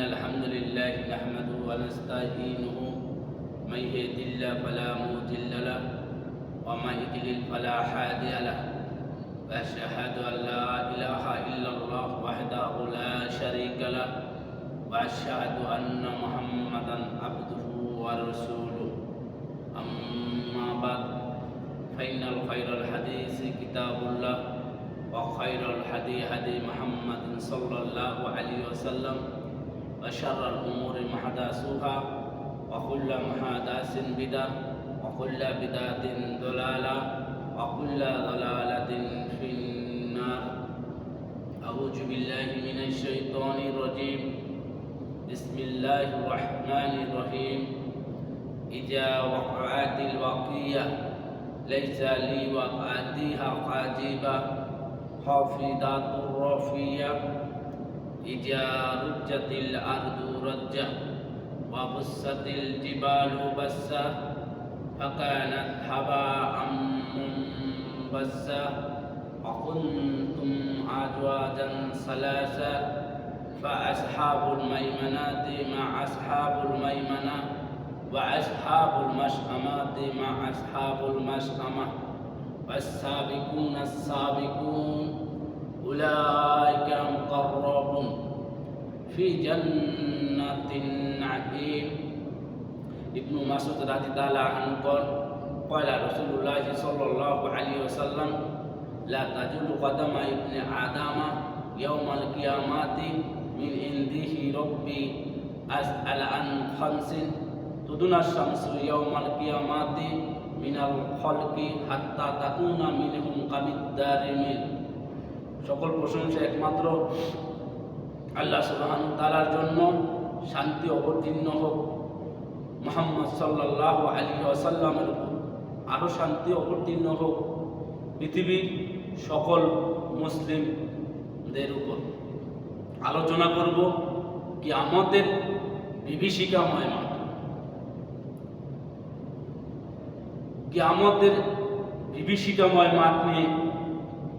الحمد لله نحمده ونستعينه. من يهد الله فلا مضل له ومن يضلل فلا هادي له. وأشهد أن لا إله إلا الله وحده لا شريك له وأشهد أن محمدا عبده ورسوله. أما بعد فإن الخير الحديث كتاب الله وخير الهدي هدي محمد صلى الله عليه وسلم. وشر الأمور محدثاتها وكل محدث بدعة وكل بدعة ضلالة وكل ضلالة في النار. أعوذ بالله من الشيطان الرجيم. بسم الله الرحمن الرحيم. إذا وقعت الوقية ليس لي وقعتها قاجبة. حافظات الرافية. إذا رجت الأرض رجة وبست الجبال بسة فكانت هباء منبسة وكنتم أزواجا ثلاثة فأصحاب الميمنة مع أصحاب الميمنة وأصحاب المشأمة مع أصحاب المشأمة والسابقون السابقون أولئك في جنة النعيم ابن مسعود رضي الله عنه قال قال رسول الله صلى الله عليه وسلم لا تزول قدم ابن آدم يوم القيامة من عنده ربي أسأل عن خمس تدون الشمس يوم القيامة من الخلق حتى تكون منهم كمقدار মিল সকল প্রশংসা একমাত্র আল্লাহ সুবহান তাআলার জন্য শান্তি অবতীর্ণ হোক। মোহাম্মদ সাল্লাহ আলী আসাল্লামের আরও শান্তি অবতীর্ণ হোক। পৃথিবীর সকল মুসলিমদের উপর। আলোচনা করব কি আমাদের বিভীষিকাময় মাঠ। কি আমাদের বিভীষিকাময় মাঠ নিয়ে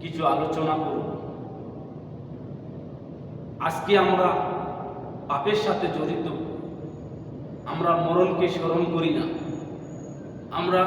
কিছু আলোচনা করব। আজকে আমরা পাপের সাথে জড়িত। আমরা মরণকে স্মরণ করি না। আমরা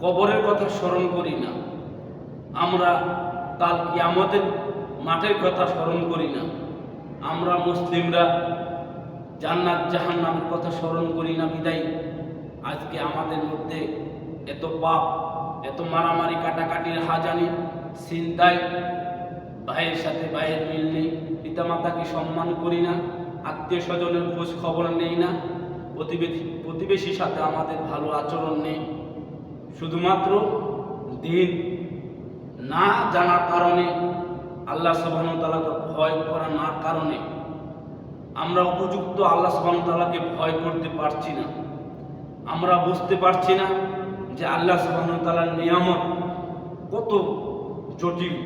কবরের কথা স্মরণ করি না। আমরা কাল কিয়ামতের মাঠের কথা স্মরণ করি না। আমরা মুসলিমরা জান্নাত জাহান্নামের কথা স্মরণ করি না, বিদায়। আজকে আমাদের মধ্যে এত পাপ, এত মারামারি, কাটাকাটির হাজানি, চিন্তায়, ভাইয়ের সাথে ভাইয়ের মিল নেই। পিতামাতাকে সম্মান করি না? আত্মীয় স্বজনের খোঁজ খবর নেই না? প্রতিবেশী, প্রতিবেশীর সাথে আমাদের ভালো আচরণ নেই। শুধুমাত্র দিন না জানার কারণে আল্লাহ সুবাহতালাকে ভয় করা না কারণে আমরা উপযুক্ত আল্লাহ সুবাহতালাকে ভয় করতে পারছি না। আমরা বুঝতে পারছি না যে আল্লাহ সুবাহতালার নিয়ামত কত জটিল।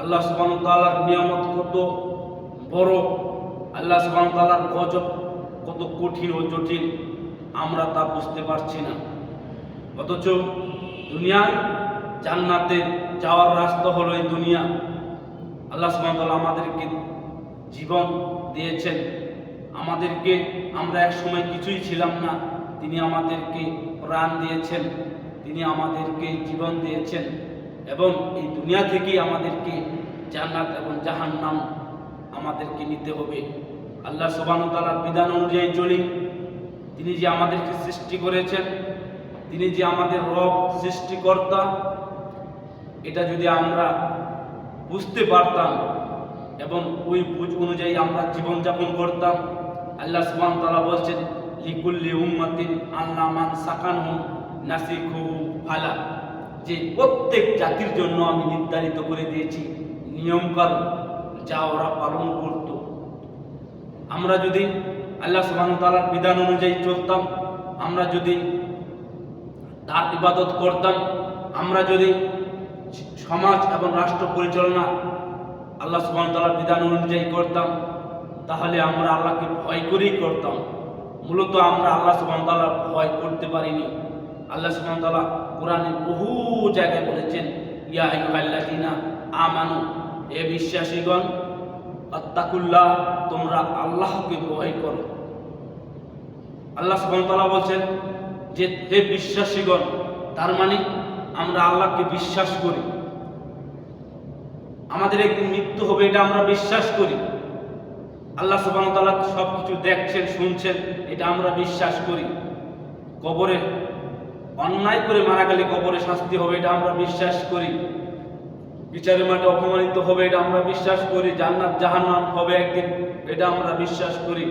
আল্লাহ সুবাহতালার নিয়ামত কত বড় আল্লাহ সুবাহতালার গজব কত কঠিন ও জটিল, আমরা তা বুঝতে পারছি না। অথচ দুনিয়ায় জান্নাতে যাওয়ার রাস্তা হলো এই দুনিয়া। আল্লাহ সুবাহতাল্লাহ আমাদেরকে জীবন দিয়েছেন। আমাদেরকে আমরা এক সময় কিছুই ছিলাম না, তিনি আমাদেরকে প্রাণ দিয়েছেন, তিনি আমাদেরকে জীবন দিয়েছেন এবং এই দুনিয়া থেকেই আমাদেরকে জান্নাত এবং জাহান্নাম আমাদেরকে নিতে হবে। আল্লাহ সুবাহতালার বিধান অনুযায়ী চলি। তিনি যে আমাদেরকে সৃষ্টি করেছেন, তিনি যে আমাদের রব সৃষ্টিকর্তা, এটা যদি আমরা বুঝতে পারতাম এবং ওই বুঝ অনুযায়ী আমরা জীবনযাপন করতাম, আল্লাহ সুবান তালা বলছেন, লিকুল্লি উম্মাতিন আল্লামান সাকানহু নাসিখু ফালা। যে প্রত্যেক জাতির জন্য আমি নির্ধারিত করে দিয়েছি নিয়মকানুন। যা ওরা পালন করত। আমরা যদি আল্লাহ সুবাহ তালার বিধান অনুযায়ী চলতাম, আমরা যদি তার ইবাদত করতাম, আমরা যদি সমাজ এবং রাষ্ট্র পরিচালনা আল্লাহ সুবাহ তালার বিধান অনুযায়ী করতাম, তাহলে আমরা আল্লাহকে ভয় করেই করতাম। মূলত আমরা আল্লাহ সুবাহ তালার ভয় করতে পারিনি। আল্লাহ সুবাহ তালা কোরআনে বহু জায়গায় বলেছেন, ইয়া আল্লাহিনা আমানু এ বিশ্বাসীগণ, আত্তাকুল্লাহ, তোমরা আল্লাহকে ভয় করো। আল্লাহ সুবহানাহু বলছেন যে, হে বিশ্বাসীগণ, তার মানে আমরা আল্লাহকে বিশ্বাস করি। আমাদের একদিন মৃত্যু হবে, এটা আমরা বিশ্বাস করি। আল্লাহ সুবহানাহু তাআলা সব কিছু দেখছেন, শুনছেন, এটা আমরা বিশ্বাস করি। কবরে অন্যায় করে মারা গেলে কবরে শাস্তি হবে, এটা আমরা বিশ্বাস করি। বিচারের মাঠে অপমানিত হবে, এটা আমরা বিশ্বাস করি। জান্নাত, জাহান্নাম হবে একদিন, এটা আমরা বিশ্বাস করি।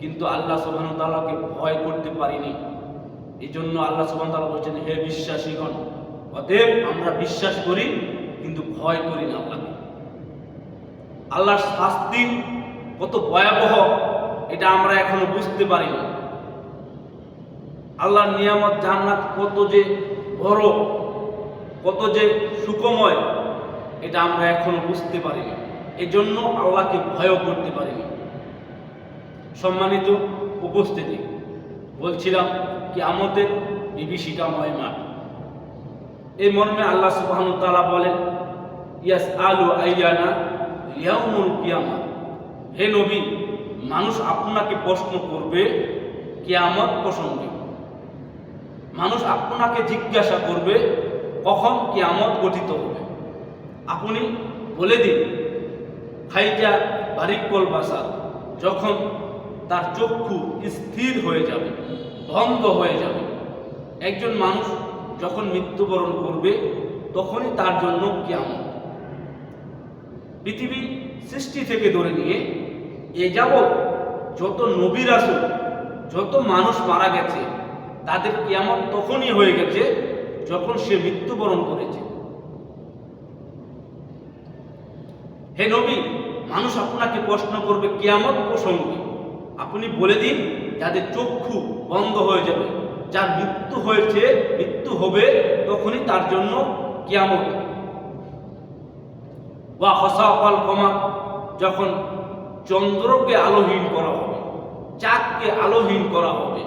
কিন্তু আল্লাহ সুবহানাহু তাআলাকে ভয় করতে পারিনি। এই জন্য আল্লাহ সুবহানাহু তাআলা বলছেন, হে বিশ্বাসীগণ, অতএব আমরা বিশ্বাস করি, কিন্তু ভয় করি না আল্লাহকে। আল্লাহর শাস্তি কত ভয়াবহ, এটা আমরা এখনও বুঝতে পারি না। আল্লাহর নিয়ামত জান্নাত কত যে বড়, কত যে সুখময় এটা আমরা এখনও বুঝতে পারিনি। এই জন্য আল্লাহকে ভয়ও করতে পারিনি। সম্মানিত উপস্থিতি, বলছিলাম কি আমাদের বিভীষিকাময় মাঠ। এই মর্মে আল্লাহ সুবহানাহু ওয়া তাআলা বলেন ইয়াস আলু আইয়ানা ইয়াউমুল কিয়ামা। হে নবী, মানুষ আপনাকে প্রশ্ন করবে কিয়ামত প্রসঙ্গে। মানুষ আপনাকে জিজ্ঞাসা করবে কখন কিয়ামত গঠিত হবে। আপনি বলে দিন, খাইজা বারিকল বাসা, যখন তার চক্ষু স্থির হয়ে যাবে, বন্ধ হয়ে যাবে, একজন মানুষ যখন মৃত্যুবরণ করবে, তখনই তার জন্য কেমন পৃথিবী সৃষ্টি থেকে ধরে নিয়ে, এ যাবৎ যত নবীর আসুন, যত মানুষ মারা গেছে, তাদের কেমন তখনই হয়ে গেছে, যখন সে মৃত্যুবরণ করেছে। হে নবী, মানুষ আপনাকে প্রশ্ন করবে কিয়ামত প্রসঙ্গে। আপনি বলে দিন, যাদের চক্ষু বন্ধ হয়ে যাবে, যার মৃত্যু হয়েছে, মৃত্যু হবে, তখনই তার জন্য কিয়ামত। বা হসাফাল কমা যখন চন্দ্রকে আলোহীন করা হবে, চাঁদকে আলোহীন করা হবে।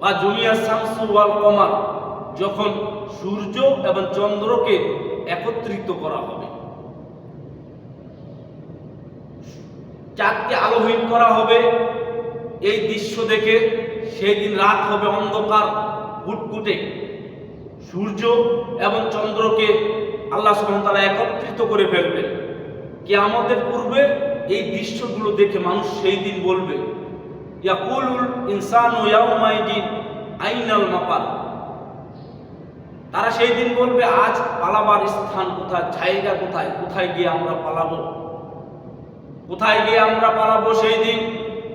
বা জুমিয়া শামসু ওয়াল কমার, যখন সূর্য এবং চন্দ্রকে একত্রিত করা হবে চাঁদকে আলোহীন করা হবে। এই দৃশ্য দেখে সেই দিন রাত হবে অন্ধকার, কুটকুটে। সূর্য এবং চন্দ্রকে আল্লাহ সুবহানাহু একত্রিত করে ফেলবেন। কে আমাদের পূর্বে এই দৃশ্যগুলো দেখে মানুষ সেই দিন বলবে ইনসানু আইনাল মাপার? তারা সেই দিন বলবে, আজ পালাবার স্থান কোথায়, জায়গা কোথায় কোথায় গিয়ে আমরা পালাবো? কোথায় গিয়ে আমরা পালাবো সেই দিন?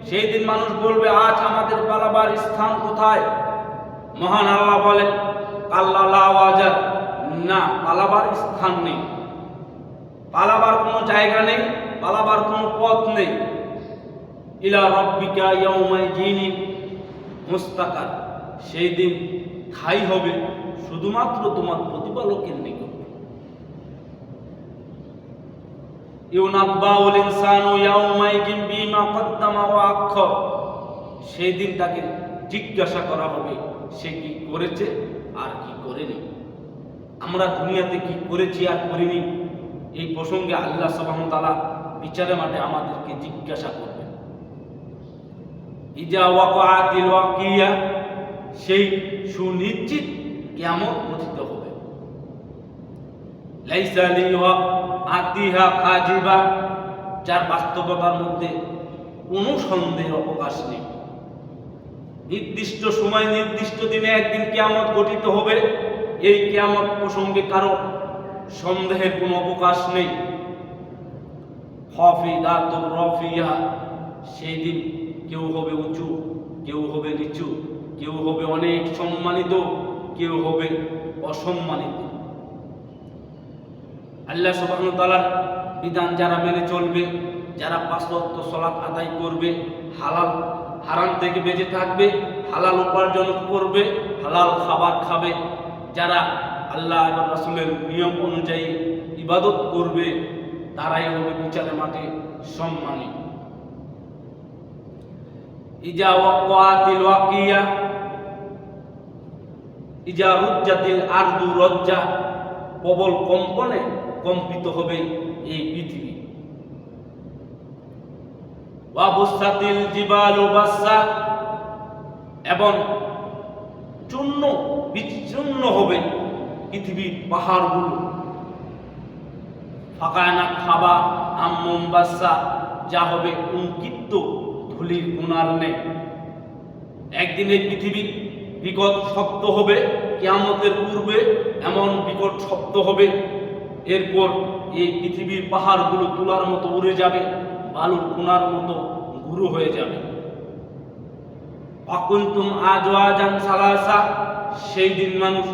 সেই দিন মানুষ বলবে, আজ আমাদের পালাবার স্থান কোথায়? মহান আল্লাহ বলেন, আল্লাহ আজাদ না, পালাবার স্থান নেই। পালাবার কোনো জায়গা নেই, পালাবার কোনো পথ নেই। ইলা রব্বিকা ইয়াউমাই জিনি মুস্তাকার। সেই দিন ঠাই হবে শুধুমাত্র তোমার প্রতিপালকের নিকট। ইউনাব্বাউল ইনসানু ইয়াউমাইদিন বিমা কদ্দামা ওয়া আখর সেই দিন তাকে জিজ্ঞাসা করা হবে, সে কি করেছে আর কি করেনি? আমরা দুনিয়াতে কি করেছি আর করিনি? এই প্রসঙ্গে আল্লাহ তাআলা বিচারের মাঠে আমাদেরকে জিজ্ঞাসা করবেন। ইজা ওয়াকিয়া, সেই সুনিশ্চিত গঠিত হবে কাজিবা যার বাস্তবতার মধ্যে কোনো সন্দেহ অবকাশ নেই। নির্দিষ্ট সময়, নির্দিষ্ট দিনে একদিন কেয়ামত গঠিত হবে। এই কেয়ামত প্রসঙ্গে কারও সন্দেহের কোনো অবকাশ নেই। সেই দিন কেউ হবে উঁচু, কেউ হবে নিচু, কেউ হবে অনেক সম্মানিত, কেউ হবে অসম্মানিত। আল্লাহ সুবহানাহু তাআলার বিধান যারা মেনে চলবে, যারা পাঁচ ওয়াক্ত সালাত আদায় করবে, হালাল, হারাম থেকে বেঁচে থাকবে, হালাল উপার্জন করবে, হালাল খাবার খাবে, যারা আল্লাহ এবং রাসূলের নিয়ম অনুযায়ী ইবাদত করবে, তারাই হবে বিচারের মাঠে সম্মানী। ইজা ওয়াকাতিল ওয়াকিয়া, ইজা রুজ্জাতিল আরদু রজ্জা, প্রবল কম্পনে কম্পিত হবে এই পৃথিবী। ওয়া বুসাতিল জিবালু বাসসা এবং চূর্ণ, বিচ্ছিন্ন হবে পৃথিবীর পাহাড়গুলো। ফাঁকায়না খাবা আম্মম বাসা যা হবে অঙ্কিত ধুলির কোনার নেই একদিন এই পৃথিবী বিকট শব্দ হবে, কিয়ামতের পূর্বে এমন বিকট শব্দ হবে এরপর এই পৃথিবীর পাহাড়গুলো তুলার মতো উড়ে যাবে, বালুর কোনার মতো গুরু হয়ে যাবে। অকুন্তুম আজ আজান সালাসা, সেই দিন মানুষ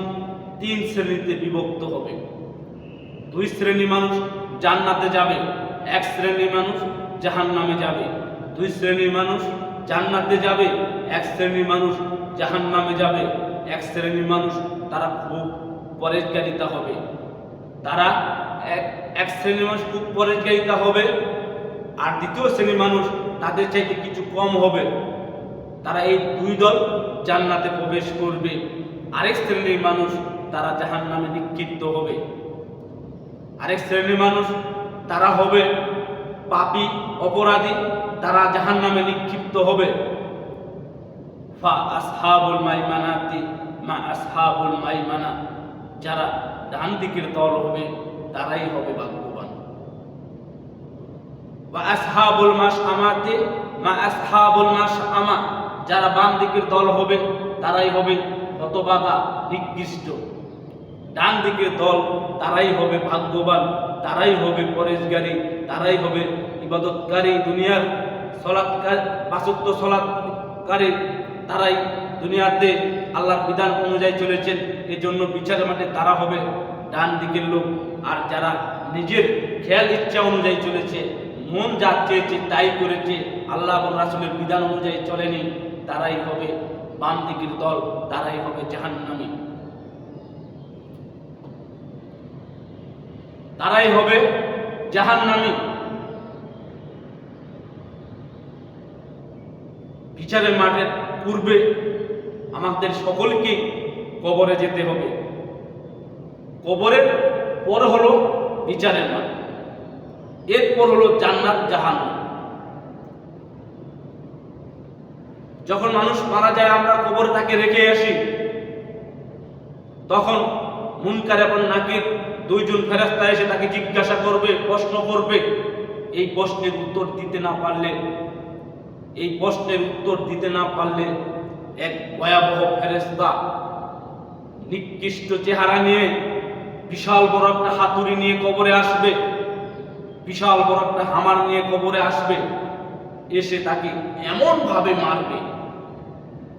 তিন শ্রেণীতে বিভক্ত হবে। দুই শ্রেণি মানুষ জান্নাতে যাবে, এক শ্রেণি মানুষ জাহান নামে যাবে। দুই শ্রেণির মানুষ জান্নাতে যাবে, এক শ্রেণির মানুষ জাহান নামে যাবে। এক শ্রেণির মানুষ তারা খুব পরেজগারিতা হবে। তারা এক শ্রেণির মানুষ খুব পরেজগারিতা হবে, আর দ্বিতীয় শ্রেণির মানুষ তাদের চাইতে কিছু কম হবে। তারা এই দুই দল জান্নাতে প্রবেশ করবে। আরেক শ্রেণির মানুষ তারা জাহান নামে নিক্ষিপ্ত হবে। আরেক শ্রেণির মানুষ তারা হবে পাপি, অপরাধী, তারা জাহান নামে নিক্ষিপ্ত হবে। ফা আসহাবুল মাইমানাতি মা আসহাবুল মাইমানা, যারা ডান দিকের দল হবে, তারাই হবে ভাগ্যবান। বা আসহাবুল মাস আমাতে মা আসহাবুল মাস আমা যারা বাম দিকের দল হবে, তারাই হবে হতবাগা, নিকৃষ্ট। ডান দিকের দল, তারাই হবে ভাগ্যবান, তারাই হবে পরেশগারী, তারাই হবে ইবাদতকারী দুনিয়ার সলাৎকার, বাসত্ব সলাৎকারী তারাই দুনিয়াতে আল্লাহর বিধান অনুযায়ী চলেছেন এই জন্য বিচার মাঠে তারা হবে ডান দিকের লোক। আর যারা নিজের খেয়াল ইচ্ছা অনুযায়ী চলেছে, মন যা চেয়েছে তাই করেছে, আল্লাহ এবং রাসুলের বিধান অনুযায়ী চলেনি, তারাই হবে বাম দিকের দল, তারাই হবে জাহান্নামী। তারাই হবে জাহান্নামী। বিচারের মাঠের পূর্বে আমাদের সকলকে কবরে যেতে হবে। কবরের পর হলো বিচারের মাঠ। এরপর হলো জান্নাত জাহান যখন মানুষ মারা যায়, আমরা কবরে তাকে রেখে আসি। তখন মুনকার এবং নাকির দুইজন ফেরাস্তা এসে তাকে জিজ্ঞাসা করবে, প্রশ্ন করবে। এই প্রশ্নের উত্তর দিতে না পারলে, এই প্রশ্নের উত্তর দিতে না পারলে এক ভয়াবহ ফেরেস্তা নিকৃষ্ট চেহারা নিয়ে বিশাল বড় একটা হাতুড়ি নিয়ে কবরে আসবে, বিশাল বড় একটা হামার নিয়ে কবরে আসবে, এসে তাকে এমন ভাবে মারবে।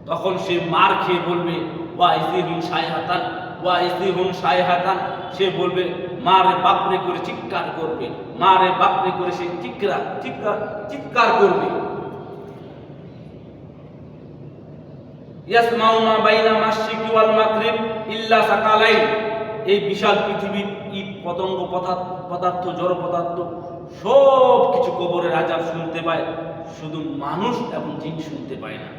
তখন সে মার খেয়ে বলবে ওয়া ইসিহুন সাইহাতান ওয়া ইসিহুন সাইহাতান। সে বলবে, মারে বাপরে করে চিৎকার করবে, মারে বাপরে করে সে চিৎকার চিৎকার চিৎকার করবে। ইয়াসমাউনা বাইনা মাশরিকি ওয়াল মাগরিব ইল্লা সাকালাইন। এই বিশাল পৃথিবীর ইট, পতঙ্গ, পদার্থ জড় পদার্থ সব কিছু কবরের আজাব শুনতে পায়। শুধু মানুষ এবং জিন শুনতে পায় না।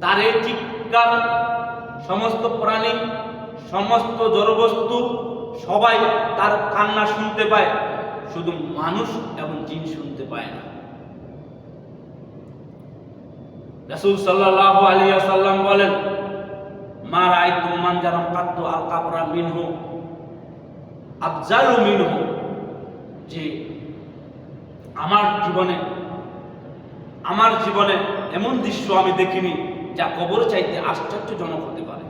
তার এই চিৎকার, সমস্ত প্রাণী, সমস্ত জড়বস্তু, সবাই তার কান্না শুনতে পায়। শুধু মানুষ এবং জিন শুনতে পায় না। রাসূল সাল্লাল্লাহু আলাইহি ওয়াসাল্লাম বলেন, মা রাআইতু মানজারাম কাত্তু আল কাবরা মিনহু? আফজালু মিনহু, যে আমার জীবনে আমার জীবনে এমন দৃশ্য আমি দেখিনি যা কবর চাইতে আশ্চর্যজনক হতে পারে।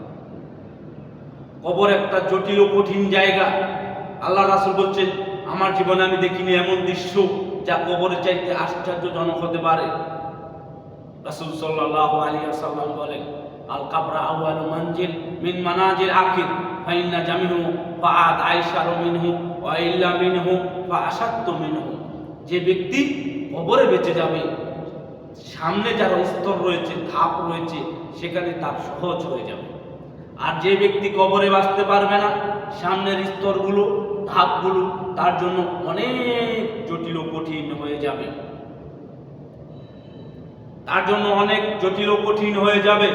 কবর একটা জটিল ও কঠিন জায়গা। আল্লাহ রাসুল বলছেন, আমার জীবনে আমি দেখিনি এমন দৃশ্য যা কবর চাইতে আশ্চর্যজনক হতে পারে। রাসূল সাল্লাল্লাহু আলাইহি ওয়াসাল্লাম বলেন আল কাবরা আউয়ালু মানজিল মিন মানাজিল আখির, ফাইন্না জামিহু ফাআদ আইশারু মিনহু ওয়া ইল্লা মিনহু ফাআশাত্তু মিনহু। যে ব্যক্তি কবরে বেঁচে যাবে, সামনে যার স্তর রয়েছে, ধাপ রয়েছে, সেখানে তার সহজ হয়ে যাবে। আর যে ব্যক্তি কবরে বাঁচতে পারবে না, সামনের স্তরগুলো, ধাপগুলো, তার জন্য অনেক জটিল কঠিন হয়ে যাবে। তার জন্য অনেক জটিল কঠিন হয়ে যাবে।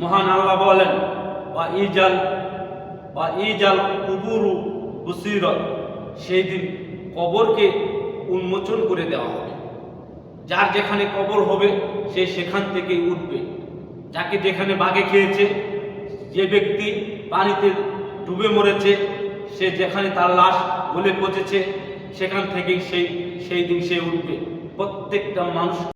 মহান আল্লাহ বলেন বা ইজাল বা ইজাল কুবুরু বুসিরত সেই দিন কবরকে উন্মোচন করে দেওয়া হবে। যার যেখানে কবর হবে, সে সেখান থেকেই উঠবে। যাকে যেখানে বাঘে খেয়েছে, যে ব্যক্তি পানিতে ডুবে মরেছে, সে যেখানে তার লাশ গলে পচেছে, সেখান থেকেই সেই সেই দিন সে উঠবে। প্রত্যেকটা মানুষ